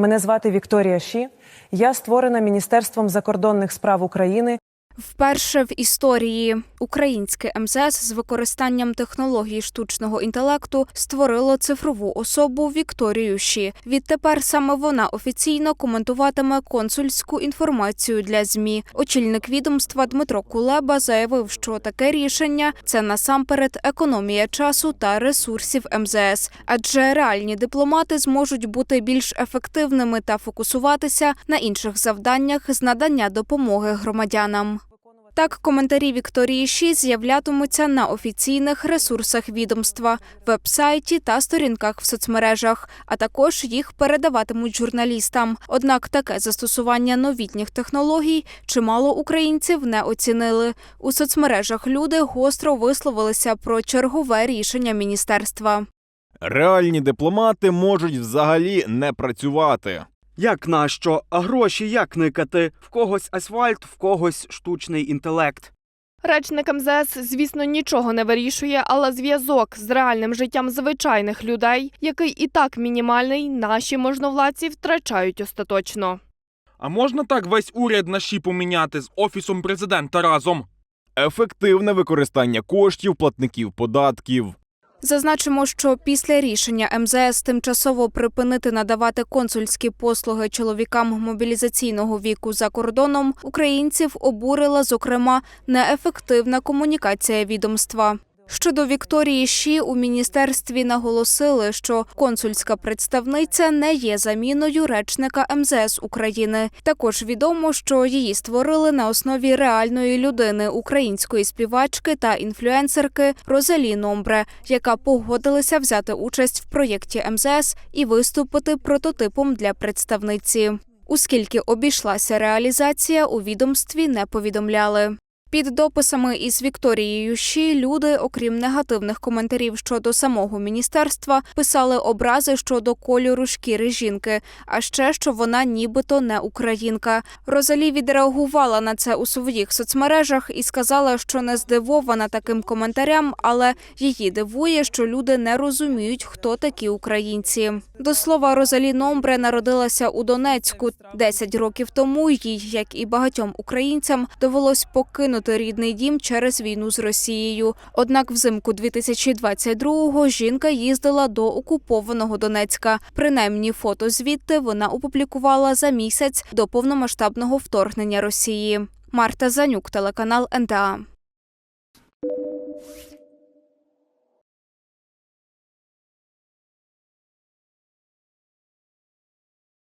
Мене звати Вікторія Ші. Я створена Міністерством закордонних справ України Вперше в історії українське МЗС з використанням технологій штучного інтелекту створило цифрову особу Вікторію Ші. Відтепер саме вона офіційно коментуватиме консульську інформацію для змі. Очільник відомства Дмитро Кулеба заявив, що таке рішення це насамперед економія часу та ресурсів МЗС, адже реальні дипломати зможуть бути більш ефективними та фокусуватися на інших завданнях з надання допомоги громадянам. Так, коментарі Вікторії Ші з'являтимуться на офіційних ресурсах відомства, вебсайті та сторінках в соцмережах, а також їх передаватимуть журналістам. Однак таке застосування новітніх технологій чимало українців не оцінили. У соцмережах люди гостро висловилися про чергове рішення міністерства. Реальні дипломати можуть взагалі не працювати. Як нащо? А гроші як никати? В когось асфальт, в когось штучний інтелект. Речник МЗС, звісно, нічого не вирішує, але зв'язок з реальним життям звичайних людей, який і так мінімальний, наші можновладці втрачають остаточно. А можна так весь уряд на щі поміняти з офісом президента разом? Ефективне використання коштів платників податків. Зазначимо, що після рішення МЗС тимчасово припинити надавати консульські послуги чоловікам мобілізаційного віку за кордоном українців обурила зокрема неефективна комунікація відомства. Щодо Вікторії Ші у міністерстві наголосили, що консульська представниця не є заміною речника МЗС України. Також відомо, що її створили на основі реальної людини, української співачки та інфлюенсерки Розалі Номбре, яка погодилася взяти участь в проєкті МЗС і виступити прототипом для представниці. Оскільки обійшлася реалізація, у відомстві не повідомляли. Під дописами із Вікторією Ші люди, окрім негативних коментарів щодо самого міністерства, писали образи щодо кольору шкіри жінки, а ще що вона нібито не українка. Розалі відреагувала на це у своїх соцмережах і сказала, що не здивована таким коментарям, але її дивує, що люди не розуміють, хто такі українці. До слова, Розалі Номбре народилася у Донецьку 10 років тому. Їй, як і багатьом українцям, довелось покинути рідний дім через війну з Росією. Однак, взимку 2022-го жінка їздила до окупованого Донецька. Принаймні, фото звідти вона опублікувала за місяць до повномасштабного вторгнення Росії. Марта Занюк, телеканал НТА.